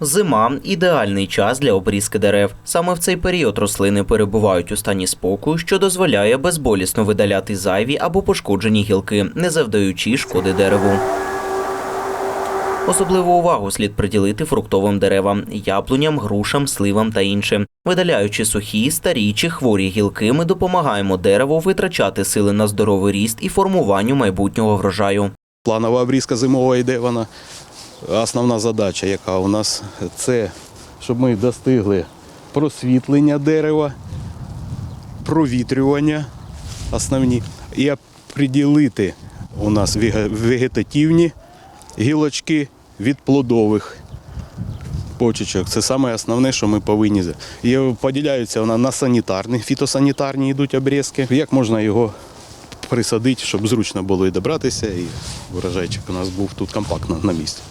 Зима ідеальний час для обрізки дерев. Саме в цей період рослини перебувають у стані спокою, що дозволяє безболісно видаляти зайві або пошкоджені гілки, не завдаючи шкоди дереву. Особливу увагу слід приділити фруктовим деревам, яблуням, грушам, сливам та іншим. Видаляючи сухі, старі чи хворі гілки, ми допомагаємо дереву витрачати сили на здоровий ріст і формуванню майбутнього врожаю. Планова обрізка зимова йде вона. Основна задача, яка у нас, це щоб ми достигли просвітлення дерева, провітрювання основні і оприділити у нас вегетативні гілочки від плодових почечок. Це саме основне, що ми повинні. І поділяються вона на санітарні, фітосанітарні йдуть обрізки. Як можна його присадити, щоб зручно було і добратися, і врожайчик у нас був тут компактно на місці.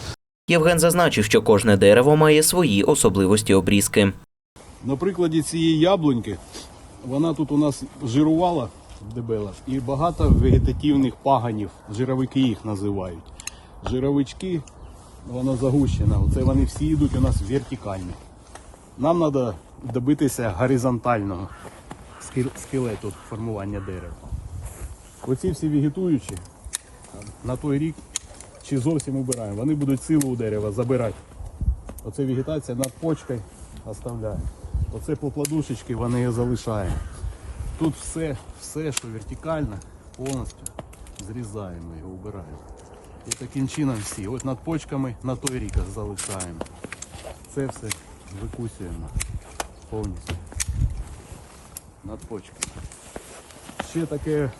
Євген зазначив, що кожне дерево має свої особливості обрізки. На прикладі цієї яблуньки, вона тут у нас жирувала дебела, і багато вегетативних паганів, жировики їх називають. Жировички, вона загущена, оце вони всі йдуть у нас вертикальні. Нам треба добитися горизонтального скел- скелету формування дерева. Оці всі вегетуючі на той рік чи зовсім убираємо. Вони будуть силу у дерева забирати. Оце вегетація над почкою оставляємо. Оце по плодушечки вони залишаємо. Тут все, все, що вертикально, повністю зрізаємо його, убираємо. І таким чином всі. От над почками на той рік залишаємо. Це все викусуємо повністю. Над почками. Ще таке,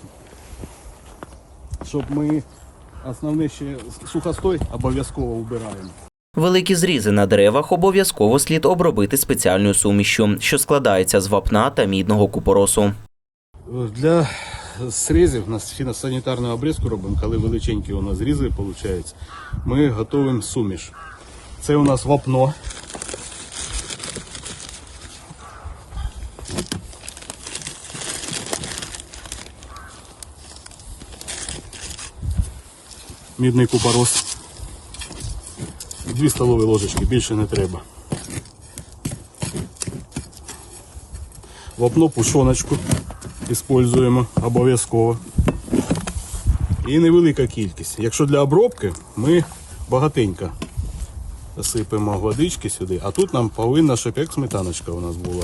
щоб ми основне ще сухостой обов'язково убираємо. Великі зрізи на деревах обов'язково слід обробити спеціальною сумішю, що складається з вапна та мідного купоросу. Для срізів у нас фіносанітарну обрізку робимо, коли величенькі у нас зрізи виходить. Ми готуємо суміш. Це у нас вапно. Мідний купорос. Дві столові ложечки, більше не треба. Вапно пушоночку використовуємо обов'язково. І невелика кількість. Якщо для обробки, ми багатенько сипемо водички сюди, а тут нам повинна, щоб як сметаночка у нас була.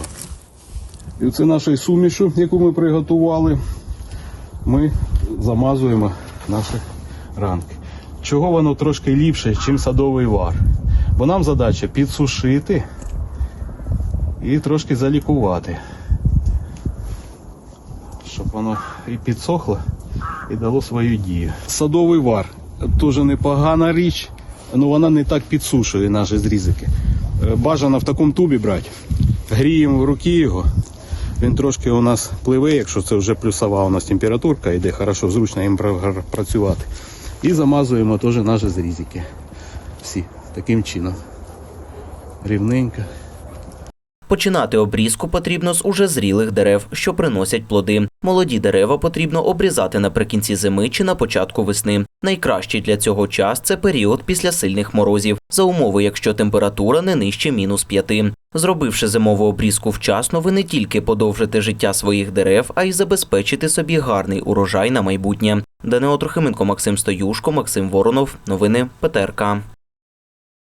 І це нашою сумішу, яку ми приготували, ми замазуємо наші ранки. Чого воно трошки ліпше, ніж садовий вар? Бо нам задача підсушити і трошки залікувати щоб воно і підсохло, і дало свою дію. Садовий вар теж непогана річ, але вона не так підсушує наші зрізики. Е, Бажано в такому тубі брати. Гріємо в руки його. Він трошки у нас пливе, якщо це вже плюсова у нас температурка, йде хорошо, зручно їм працювати. І замазуємо теж наші зрізики. Всі таким чином. Рівненько. Починати обрізку потрібно з уже зрілих дерев, що приносять плоди. Молоді дерева потрібно обрізати наприкінці зими чи на початку весни. Найкращий для цього час це період після сильних морозів, за умови, якщо температура не нижче мінус п'яти. Зробивши зимову обрізку вчасно, ви не тільки подовжите життя своїх дерев, а й забезпечите собі гарний урожай на майбутнє. Данило Трохименко, Максим Стоюшко, Максим Воронов. Новини ПТРК.